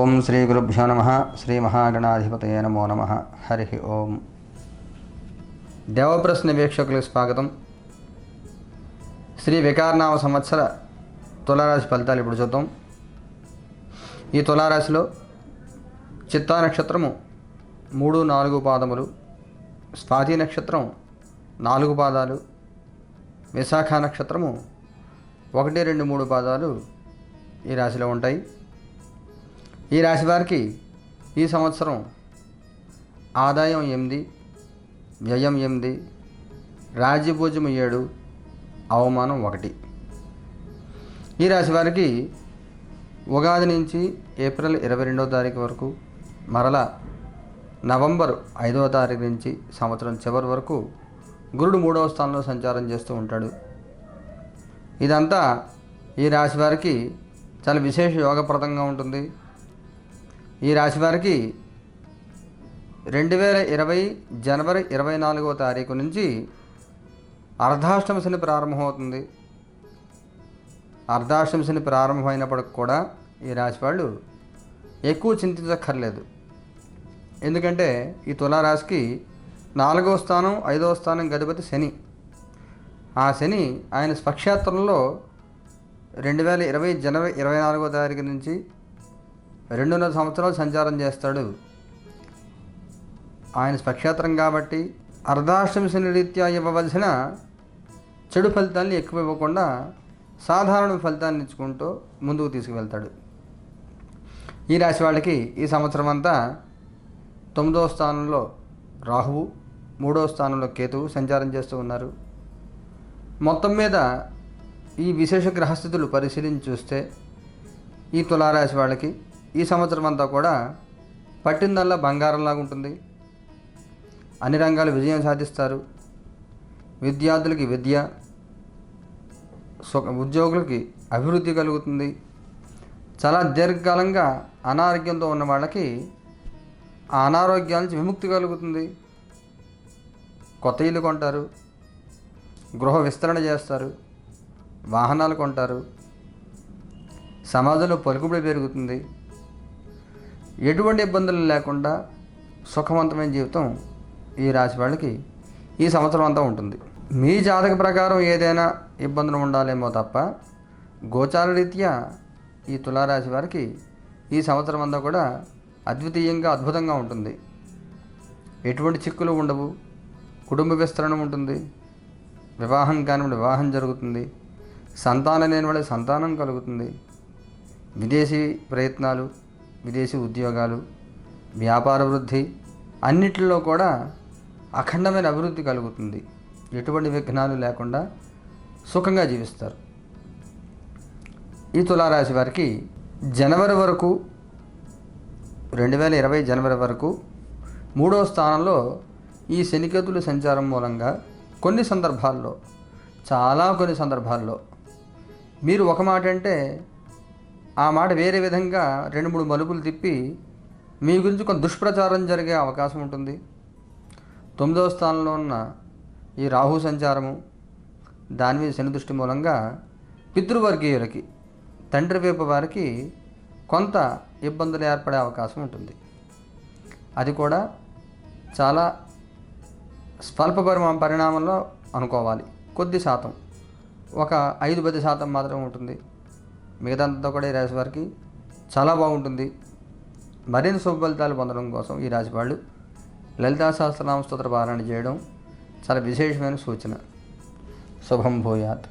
ఓం శ్రీ గురుభ్యో నమ. శ్రీ మహాగణాధిపతయ నమో నమ. హరి ఓం. దేవప్రశ్న వీక్షకులకు స్వాగతం. శ్రీ వికారనామ సంవత్సర తులారాశి ఫలితాలు ఇప్పుడు చూద్దాం. ఈ తులారాశిలో చిత్తా నక్షత్రము మూడు నాలుగు పాదములు స్వాతి నక్షత్రం నాలుగు పాదాలు విశాఖ నక్షత్రము ఒకటి రెండు మూడు పాదాలు ఈ రాశిలో ఉంటాయి. ఈ రాశి వారికి ఈ సంవత్సరం ఆదాయం ఎనిమిది వ్యయం ఎనిమిది రాజ్యభోజం ఏడు అవమానం ఒకటి. ఈ రాశి వారికి ఉగాది నుంచి ఏప్రిల్ ఇరవై రెండవ తారీఖు వరకు మరలా నవంబర్ ఐదవ తారీఖు నుంచి సంవత్సరం చివరి వరకు గురుడు మూడవ స్థానంలో సంచారం చేస్తూ ఉంటాడు. ఇదంతా ఈ రాశి వారికి చాలా విశేష యోగప్రదంగా ఉంటుంది. ఈ రాశి వారికి రెండు వేల ఇరవై జనవరి ఇరవై నాలుగవ తారీఖు నుంచి అర్ధాష్టమ శని ప్రారంభమవుతుంది. అర్ధాష్టమ శని ప్రారంభమైనప్పటికి కూడా ఈ రాశి వాళ్ళు ఎక్కువ చింతించక్కర్లేదు. ఎందుకంటే ఈ తులారాశికి నాలుగవ స్థానం ఐదవ స్థానం గదిపతి శని. ఆ శని ఆయన స్వక్షేత్రంలో రెండు వేల ఇరవై జనవరి ఇరవై నాలుగో తారీఖు నుంచి రెండున్నర సంవత్సరాలు సంచారం చేస్తాడు. ఆయన స్వక్షేత్రం కాబట్టి అర్ధాష్టమి రీత్యా ఇవ్వవలసిన చెడు ఫలితాన్ని ఎక్కువ ఇవ్వకుండా సాధారణ ఫలితాన్ని ఇచ్చుకుంటూ ముందుకు తీసుకువెళ్తాడు. ఈ రాశి వాళ్ళకి ఈ సంవత్సరం అంతా తొమ్మిదవ స్థానంలో రాహువు మూడవ స్థానంలో కేతువు సంచారం చేస్తూ ఉన్నారు. మొత్తం మీద ఈ విశేష గ్రహస్థితులు పరిశీలించి చూస్తే ఈ తులారాశి వాళ్ళకి ఈ సంవత్సరం అంతా కూడా పట్టిందల్లా బంగారంలాగా ఉంటుంది. అన్ని రంగాలు విజయం సాధిస్తారు. విద్యార్థులకి విద్య సుఖ ఉద్యోగులకి అభివృద్ధి కలుగుతుంది. చాలా దీర్ఘకాలంగా అనారోగ్యంతో ఉన్న వాళ్ళకి ఆ అనారోగ్యాల నుంచి విముక్తి కలుగుతుంది. కొత్త ఇల్లు కొంటారు. గృహ విస్తరణ చేస్తారు. వాహనాలు కొంటారు. సమాజంలో పలుకుబడి పెరుగుతుంది. ఎటువంటి ఇబ్బందులు లేకుండా సుఖవంతమైన జీవితం ఈ రాశి వాళ్ళకి ఈ సంవత్సరం అంతా ఉంటుంది. మీ జాతక ప్రకారం ఏదైనా ఇబ్బందులు ఉండాలేమో తప్ప గోచార రీత్యా ఈ తులారాశి వారికి ఈ సంవత్సరం అంతా కూడా అద్వితీయంగా అద్భుతంగా ఉంటుంది. ఎటువంటి చిక్కులు ఉండవు. కుటుంబ విస్తరణ ఉంటుంది. వివాహం కాని వివాహం జరుగుతుంది. సంతానం లేని వాళ్ళకి సంతానం కలుగుతుంది. విదేశీ ప్రయత్నాలు విదేశీ ఉద్యోగాలు వ్యాపార వృద్ధి అన్నిటిలో కూడా అఖండమైన అభివృద్ధి కలుగుతుంది. ఎటువంటి విఘ్నాలు లేకుండా సుఖంగా జీవిస్తారు. ఈ తులారాశి వారికి జనవరి వరకు రెండు వేల ఇరవై జనవరి వరకు మూడో స్థానంలో ఈ శనికేతుల సంచారం మూలంగా కొన్ని సందర్భాల్లో చాలా కొన్ని సందర్భాల్లో మీరు ఒక మాట అంటే ఆ మాట వేరే విధంగా రెండు మూడు మలుపులు తిప్పి మీ గురించి కొంత దుష్ప్రచారం జరిగే అవకాశం ఉంటుంది. తొమ్మిదవ స్థానంలో ఉన్న ఈ రాహు సంచారము దాని మీద శని దృష్టి మూలంగా పితృవర్గీయులకి తండ్రి వైపు వారికి కొంత ఇబ్బందులు ఏర్పడే అవకాశం ఉంటుంది. అది కూడా చాలా స్వల్ప పరిమా పరిణామంలో అనుకోవాలి. కొద్ది శాతం ఒక ఐదు పది శాతం మాత్రమే ఉంటుంది. మిగతాంతా కూడా ఈ రాశి వారికి చాలా బాగుంటుంది. మరిన్ని శుభ ఫలితాలు పొందడం కోసం ఈ రాశి వాళ్ళు లలితా సహస్రనామ స్తోత్ర పారాయణ చేయడం చాలా విశేషమైన సూచన. శుభం భూయాత్.